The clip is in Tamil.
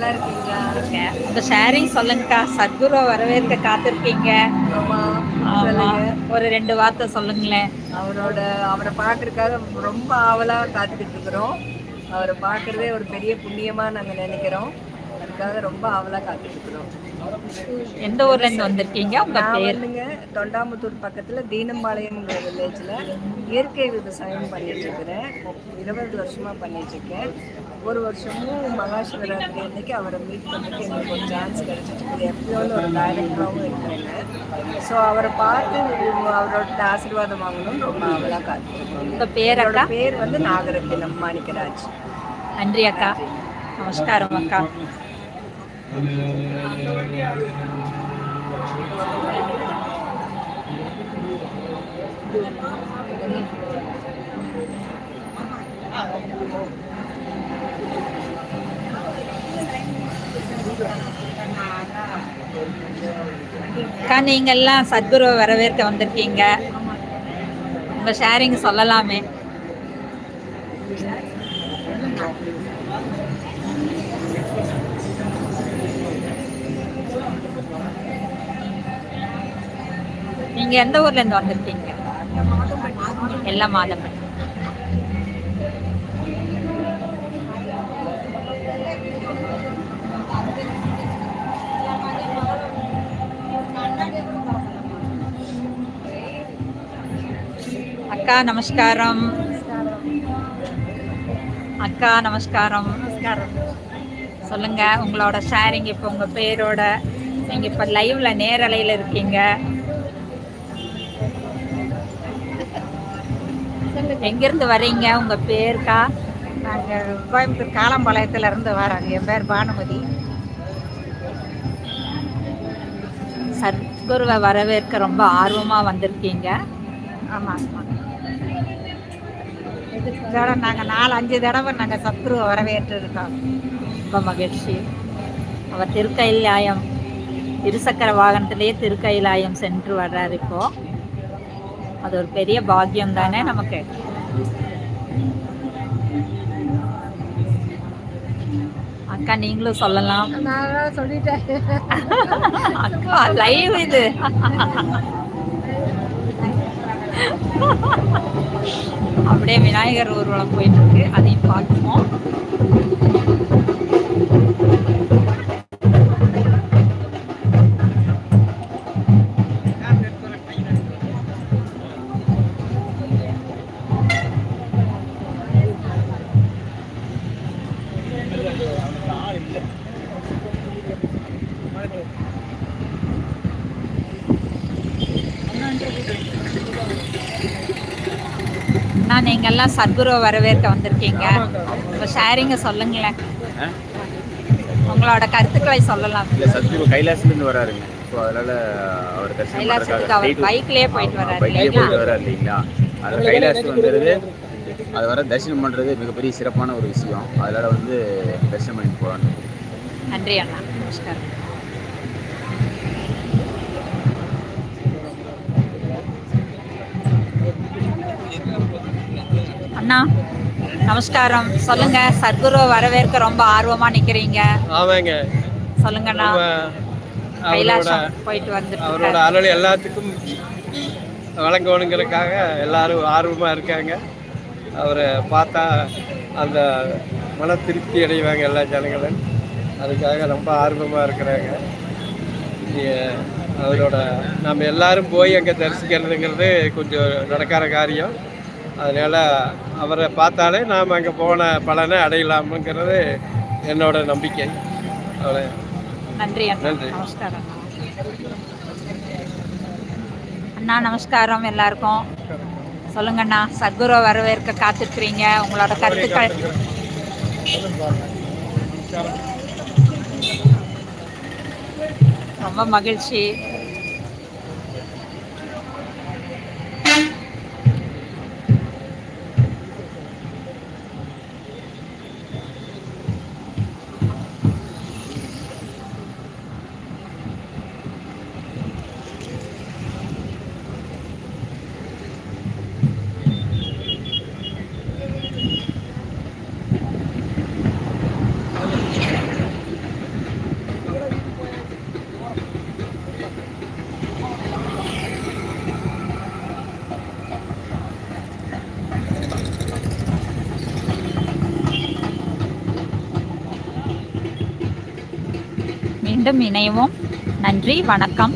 நல்லா இருக்கீங்களா இருக்கேன் உங்க ஷேரிங் சொல்லுங்கக்கா. சத்குரு வரவேற்க காத்திருக்கீங்க. ஆமா ஆமா. சொல்லுங்க. ஒரு ரெண்டு வார்த்தை சொல்லுங்களேன். அவரோட அவரை பார்க்கறதுக்காக ரொம்ப ஆவலா காத்துக்கிட்டு இருக்கிறோம். அவரை பார்க்கறதே ஒரு பெரிய புண்ணியமா நாங்க நினைக்கிறோம். அதுக்காக ரொம்ப ஆவலா காத்துக்கிட்டு இருக்கிறோம் எந்த ஊர்ல இருந்து வந்திருக்கீங்க? உங்க பேர்? தொண்டாமுத்தூர் பக்கத்துல தீனம்பாளையம்ங்கிற வில்லேஜ்ல இயற்கை விவசாயம் பண்ணிட்டு இருக்கிறேன் இருபது வருஷமா பண்ணிட்டு இருக்கேன் ஒரு வருஷமும் மகா சிவராத்திரி அன்னைக்கு அவரை மீட் பண்ணிட்டு எனக்கு ஒரு சான்ஸ் கிடைச்சிட்டு எப்பயோன்னு ஒரு டைரக்டராகவும் இருக்கிறேன் ஸோ அவரை பார்த்து அவரோட ஆசீர்வாதம் வாங்கணும்னு ரொம்ப ஆவலாக காத்துருக்கோம் உங்க பேர் அவரோட பேர் வந்து நாகரத்தினம் மாணிக்கராஜ். நன்றி அக்கா. நமஸ்காரம் அக்கா. அக்கா நீங்க சத்குருவை வரவேற்க வந்திருக்கீங்க. உங்க ஷேரிங் சொல்லலாமே. நீங்க எந்த ஊர்ல இருந்து வந்திருக்கீங்க? எல்லாம் மாதம்பட்டி அக்கா நமஸ்காரம். அக்கா நமஸ்காரம். சொல்லுங்க உங்களோட ஷேரிங் இப்போ உங்க பேரோட நீங்க இப்போ லைவ்ல நேரலையில இருக்கீங்க. எங்கிருந்து வர்றீங்க? உங்க பேருக்கா நாங்கள் கோயம்புத்தூர் காலம்பாளையத்துல இருந்து வரோங்க என் பேர் பானுமதி. சத்குருவை வரவேற்க ரொம்ப ஆர்வமா வந்திருக்கீங்க. ஆமாம் ஆமாம் இதோட நாங்கள் நாலு அஞ்சு தடவை நாங்கள் சத்ருவை வரவேற்றிருக்கோம். ரொம்ப மகிழ்ச்சி. அவர் திருக்கைலாயம் இருசக்கர வாகனத்திலேயே திருக்கைலாயம் சென்று வர்றாரு இப்போ. அது ஒரு பெரிய பாக்கியம் தானே நமக்கு. அக்கா நீங்களும் சொல்லலாம். சொல்லிட்டேன். அக்கா லைவ் இது. அப்படியே விநாயகர் ஊர்வலம் போயிட்டு இருக்கு. அதையும் பார்ப்போம். எல்லாம் சத்குருவை வரவேற்க வந்திருக்கீங்க. உங்க ஷேரிங்க சொல்லுங்களேன்? உங்களோட கருத்துக்களை சொல்லலாம். இல்ல சத்குரு கைலாசத்துலேருந்து வராருங்க. ஸோ அதனால அவர் கைலாசத்துக்கு அவர் பைக்லயே போயிட்டு வர்றாரு பைக்லேயே போயிட்டு வராரு இல்லைங்களா? அதில் கைலாசத்துங்கிறது அது வர தரிசனம் பண்ணுறது மிகப்பெரிய சிறப்பான ஒரு விஷயம். அதனால வந்து தரிசனம் பண்ணிட்டு போகலான்னு நன்றி அண்ணா. நமஸ்காரம். அண்ணா. நமஸ்காரம். சொல்லுங்க சத்குருவை வரவேற்க ரொம்ப ஆர்வமா நிக்கிறீங்க. ஆமாங்க. சொல்லுங்கண்ணா. அவரோட கைலாசம் போயிட்டு அவரோட வந்துட்டு அருள் எல்லாத்துக்கும் வழங்கணுங்கிறதுக்காக எல்லாரும் ஆர்வமாக இருக்காங்க. அவரை பார்த்தா அந்த மன திருப்தி அடைவாங்க எல்லா ஜனங்களும். அதுக்காக ரொம்ப ஆர்வமாக இருக்கிறாங்க. அவரோட நம்ம எல்லாரும் போய் அங்கே தரிசிக்கிறதுங்கிறது கொஞ்சம் நடக்காத காரியம். அதனால் அவரை பார்த்தாலே நாம் அங்கே போன பலனை அடையலாமுங்கிறது என்னோட நம்பிக்கை. அவ்வளோ நன்றி அண்ணா. நன்றி. நமஸ்காரம். அண்ணா நமஸ்காரம் எல்லாருக்கும். சொல்லுங்க அண்ணா சத்குரு வரவேற்க காத்திருக்கிறீங்க. உங்களோட கருத்துக்கள். ரொம்ப மகிழ்ச்சி. மீண்டும் இணையவும் நன்றி வணக்கம்.